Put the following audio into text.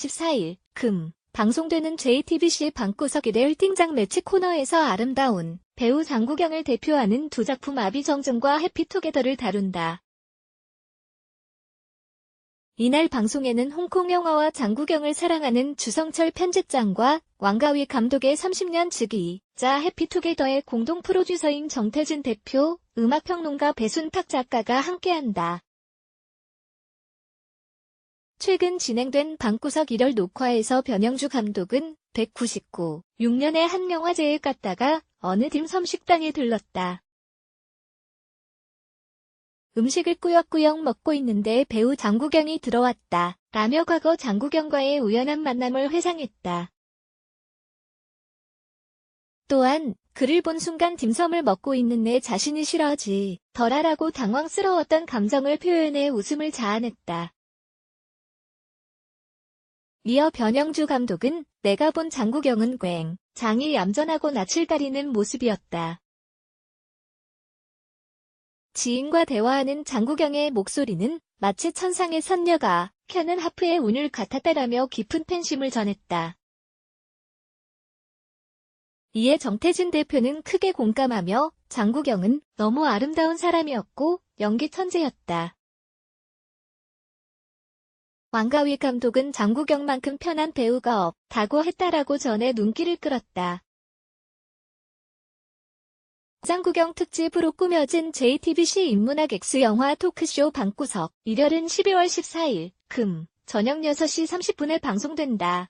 14일 금 방송되는 JTBC 방구석 일일 띵장 매치 코너에서 아름다운 배우 장국영을 대표하는 두 작품 아비정정과 해피투게더를 다룬다. 이날 방송에는 홍콩 영화와 장국영을 사랑하는 주성철 편집장과 왕가위 감독의 30년 즉위자 해피투게더의 공동 프로듀서인 정태진 대표, 음악평론가 배순탁 작가가 함께한다. 최근 진행된 방구석 1월 녹화에서 변영주 감독은 199, 6년의 한 영화제에 갔다가 어느 딤섬 식당에 들렀다. 음식을 꾸역꾸역 먹고 있는데 배우 장국영이 들어왔다. 라며 과거 장국영과의 우연한 만남을 회상했다. 또한 그를 본 순간 딤섬을 먹고 있는 내 자신이 싫어지 덜하라고 당황스러웠던 감정을 표현해 웃음을 자아냈다. 이어 변영주 감독은 내가 본 장국영은 괭, 장이 얌전하고 낯을 가리는 모습이었다. 지인과 대화하는 장국영의 목소리는 마치 천상의 선녀가 켜는 하프의 운을 같았다라며 깊은 팬심을 전했다. 이에 정태진 대표는 크게 공감하며 장국영은 너무 아름다운 사람이었고 연기 천재였다. 왕가위 감독은 장국영만큼 편한 배우가 없다고 했다라고 전해 눈길을 끌었다. 장국영 특집으로 꾸며진 JTBC 인문학 X영화 토크쇼 방구석 1열은 12월 14일 금 저녁 6시 30분에 방송된다.